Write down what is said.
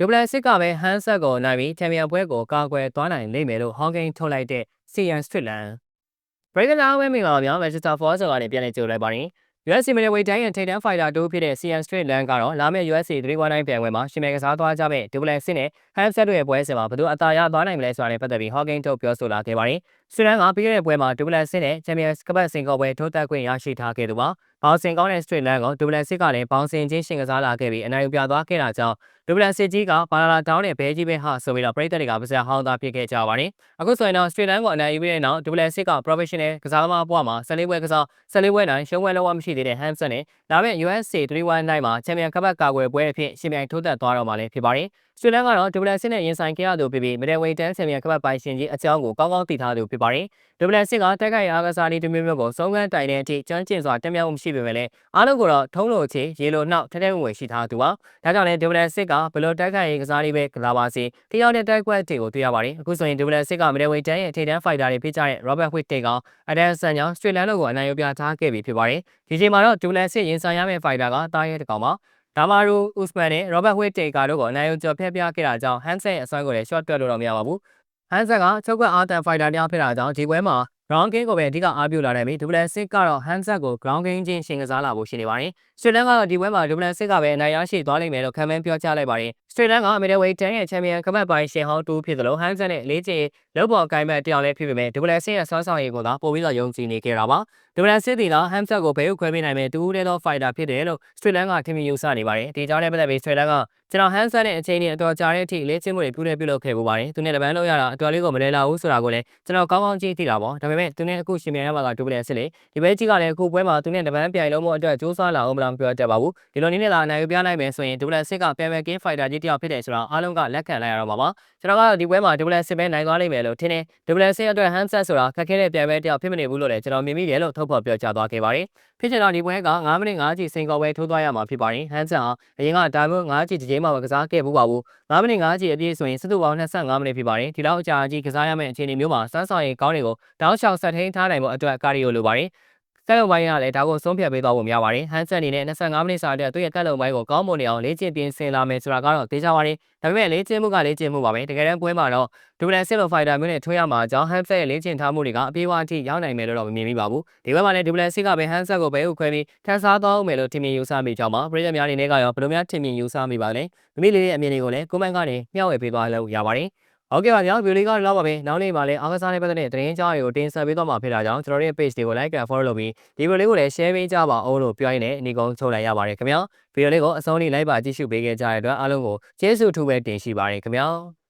ဒူပလန်စစ်ကပဲဟန်ဆက်ကိုနိုင်ပြီးချန်ပီယံပွဲကိုကာကွယ်သွားနိုင်လိမ့်မယ်လို့ဟောင်းကိန်းထုတ်လိုက်တဲ့စီယန်စထရစ်လန်ဘရိကန်လာဝဲမင်္ဂလာပါများမန်ချက်စတာဖော့ဆော်ကနေပြန်လည်ကြိုလိုက်ပါတယ် UFC မီဒဝေးတိုင်းရဲ့ထိပ်တန်းဖိုင်တာတိုးဖြစ်တဲ့ CN Straight Land ကတော့လာမယ့် UFC 319ပြိုင်ပွဲမှာရှင်မဲကစားသွားကြမဲ့ဒူပလက်စစ်နဲ့ Hamset တို့ရဲ့ပွဲစဉ်မှာဘယ်သူအသာရသွားနိုင်မလဲဆိုတာနဲ့ပတ်သက်ပြီး Hawking ထုတ်ပြောဆိုလာခဲ့ပါတယ်။ဆွေလန်ကပြီးခဲ့တဲ့ပွဲမှာဒူပလက်စစ်နဲ့ Champions ကပတ်စင်ကောပွဲထိုးတက်ခွင့်ရရှိထားခဲ့သူပါ။ဘောင်စင်ကောင်းတဲ့ Straight Land ကိုဒူပလက်စစ်ကလည်းဘောင်စင်ချင်းရှင်ကစားလာခဲ့ပြီးအနိုင်ယူပြသွားခဲ့တာကြောင့် ဒူပလက်စစ်ကြီးကဘာလာလာတောင်းတဲ့ဘဲကြီးပဲဟာဆိုပြီးတော့ပြည်သက်တွေကပါစရာဟောင်းသားဖြစ်ခဲ့ကြပါတယ်။အခုဆိုရင်တော့ Straight Land ကိုအနိုင်ယူပြီးတဲ့နောက်ဒူပလက်စစ်က Professional ကစားသမားဘဝမှာ14ပွဲကစား14ပွဲနိုင်ရှုံးပွဲလုံးဝမရှိသေးတဲ့ Hamset နဲ့လာမယ့် USA 319မှာချန်ပီယံကပတ်ကာကွယ်ပွဲအဖြစ်ရှင်ပြိုင်ထိုးသက်သွားတော့မှာလည်းဖြစ်ပါတယ်။ ဆွေလန်ကတော့ဒူဘလန်စစ်နဲ့ရင်ဆိုင်ခဲ့ရသူဖြစ်ပြီးမဒယ်ဝေတန်ချန်ပီယံကပတ်ပိုင်ရှင်ကြီးအကြောင်းကိုကောင်းကောင်းသိထားသူဖြစ်ပါတယ်။ဒူဘလန်စစ်ကတက်ခိုက်အားကစားနည်းတစ်မျိုးမျိုးကိုစုံကန်းတိုင်တဲ့အထိကျွမ်းကျင်စွာတက်မြောက်မှုရှိပေမဲ့လည်းအားလုံးကိုတော့ထုံးလို့ချေရေလိုနှောက်ထက်ထဲဝင်ဝင်ရှိထားသူပါ။ဒါကြောင့်လည်းဒူဘလန်စစ်ကဘလို့တက်ခိုက်ရေးကစားနည်းပဲကစားပါစေတယောက်နဲ့တက်ခွက်တွေကိုတွေ့ရပါတယ်။အခုဆိုရင်ဒူဘလန်စစ်ကမဒယ်ဝေတန်ရဲ့ထိပ်တန်းဖိုက်တာတွေဖြစ်ကြတဲ့ Robert Whittaker ကအဒန်ဆန်ကြောင့်ဆွေလန်တို့ကိုအနိုင်ရပြထားခဲ့ပြီဖြစ်ပါတယ်။ဒီချိန်မှာတော့ဒူဘလန်စစ်ရင်ဆိုင်ရမယ့်ဖိုက်တာကတားရဲတကောင်ပါ။ ဒါမာရူဥစမန်နဲ့ Robert Whittaker တို့ကိုအနိုင်ယူကျော်ဖျက်ပြခဲ့တာကြောင့် Hansen ရဲ့အစွမ်းကိုလည်း short တွက်လို့တော့မရပါဘူး။ Hansen ကချုပ်ကွက်အားတန်ဖိုက်တာတရားဖြစ်တာကြောင့်ဒီပွဲမှာ ground game ကိုပဲအဓိကအားပြုလာနိုင်ပြီး double six ကတော့ handset ကို ground game ချင်းရှင်ကစားလာဖို့ရှိနေပါတယ်။ Straight Land ကတော့ဒီပွဲမှာ double six ကပဲအနိုင်ရရှိသွားလိမ့်မယ်လို့ခံမှန်းပြောကြားလိုက်ပါတယ်။ Straight Land က middleweight 10ရဲ့ champion ကပတ်ပိုင်းရှင်ဟောင်းတူဖြစ်သလို handset နဲ့လေးချင်လောက်ပေါ်ကိုင်းမဲ့တယောက်လည်းဖြစ်ပေမဲ့ double six ရဲ့ဆွမ်းဆောင်ရည်ကိုသာပိုပြီးတော့ယုံကြည်နေကြတာပါ။ double six တီလာ handset ကိုဘယ်ဥခွဲပေးနိုင်မဲ့တူဦးတဲ့သော fighter ဖြစ်တယ်လို့ Straight Land ကထင်မြင်ယူဆနေပါတယ်။ဒီကြောင့်လည်းပတ်သက်ပြီး Straight Land ကကျွန်တော် handset နဲ့အချိန်ကြီးအတော်ကြာတဲ့အထိလေ့ကျင့်မှုတွေပြုလုပ်ပြုလုပ်ခဲ့ပူပါတယ်။သူနဲ့တပန်းလို့ရတာအတော်လေးကိုမလဲလာဘူးဆိုတာကိုလည်းကျွန်တော်ကောင်းကောင်းကြည့်သိတာပေါ့။ဒါပေမဲ့သူနဲ့အခုရှင်မြန်ရမှာကဒူပလက်စစ်လေဒီပဲကြီးကလည်းအခုပွဲမှာသူနဲ့တပန်းပြိုင်လုံးမှုအတွက်စူးစမ်းလာအောင်မလားမပြောတတ်ပါဘူး။ဒီလိုနည်းနဲ့သာအနိုင်ယူပြနိုင်မယ်ဆိုရင်ဒူပလက်စစ်ကပြန်ပဲကင်းဖိုက်တာကြီးတယောက်ဖြစ်တယ်ဆိုတာအားလုံးကလက်ခံလိုက်ရတော့မှာပါ။ကျွန်တော်ကတော့ဒီပွဲမှာဒူပလက်စစ်ပဲနိုင်သွားလိမ့်မယ်လို့ထင်တယ်။ဒူပလက်စစ်အတွက် handset ဆိုတာခက်ခဲတဲ့ပြိုင်ပွဲတယောက်ဖြစ်မနေဘူးလို့လည်းကျွန်တော်မြင်မိတယ်လို့ထုတ်ဖော်ပြောကြားသွားခဲ့ပါတယ်။ဖြစ်ချင်တော့ဒီပွဲက9မိနစ်5ကြီးစင်ကောပွဲထိုးသွားရမှာဖြစ်ပါတယ်။ handset ဟာအရင်ကဒါမျိုး9ကြီးတစ်ချိန်မှမကစားခဲ့ဘူးပါဘူး။9မိနစ်5ကြီးအပြည့်ဆိုရင်စတုပေါင်း25မိနစ်ဖြစ်ပါတယ်။ဒီလောက်အကြာကြီးကစားရမယ့်အခြေအနေမျိုးမှာစမ်းဆောင်ရည်ကောင်းတွေကိုတောင်းချောက်ဆက်ထိန်ထားနိုင်ဖို့အတွက်ကာဒီယိုလိုပါတယ်။ တက်လုံပိုင်းကလည်းဒါကိုဆုံးဖြတ်ပေးသွားဖို့များပါတယ်။ဟန်ဆန်အနေနဲ့25မိနစ်စာအတွက်သူ့ရဲ့တက်လုံပိုင်းကိုကောင်းမွန်နေအောင်လေ့ကျင့်ပြင်ဆင်လာမယ်ဆိုတာကတော့သိကြပါတယ်။ဒါပေမဲ့လေ့ကျင့်မှုကလေ့ကျင့်မှုပါပဲ။တကယ်တမ်းပွဲမှာတော့ဒူဘလန်စစ်လိုဖိုက်တာမျိုးနဲ့ထွေးရမှာအကြောင်းဟန်ဆက်ရဲ့လေ့ကျင့်ထားမှုတွေကအပြေးအဝအထိရောက်နိုင်မယ်လို့တော့မမြင်မိပါဘူး။ဒီဘက်မှာလည်းဒူဘလန်စစ်ကပဲဟန်ဆက်ကိုပဲဥခွဲပြီးထပ်စားသွားမယ်လို့ထင်မြင်ယူဆမိကြောင်းပါ။ပရိသတ်များအနေနဲ့ကရောဘယ်လိုများထင်မြင်ယူဆမိပါလဲ။မိမိလေးရဲ့အမြင်တွေကိုလည်းကွန်မန့်ကနေမျှဝေပေးသွားလို့ရပါတယ်။ ဟုတ်ကဲ့ပါဗျာဗီဒီယိုလေးကတော့လောက်ပါပဲနောက်နေ့မှာလည်းအားကစားနဲ့ပတ်သက်တဲ့သတင်းကြားတွေကိုတင်ဆက်ပေးသွားမှာဖြစ်တာကြောင့်ကျွန်တော်တို့ရဲ့ page တွေကို like and follow လုပ်ပြီးဒီဗီဒီယိုလေးကိုလည်း share ပေးကြပါအောင်လို့ပြောရင်းနဲ့အနီကုန်းချုပ်လိုက်ရပါတယ်ခင်ဗျာဗီဒီယိုလေးကိုအဆုံးထိ like ပါကြည့်ရှုပေးခဲ့ကြတဲ့အတွက်အားလုံးကိုကျေးဇူးထူးပဲတင်ရှိပါတယ်ခင်ဗျာ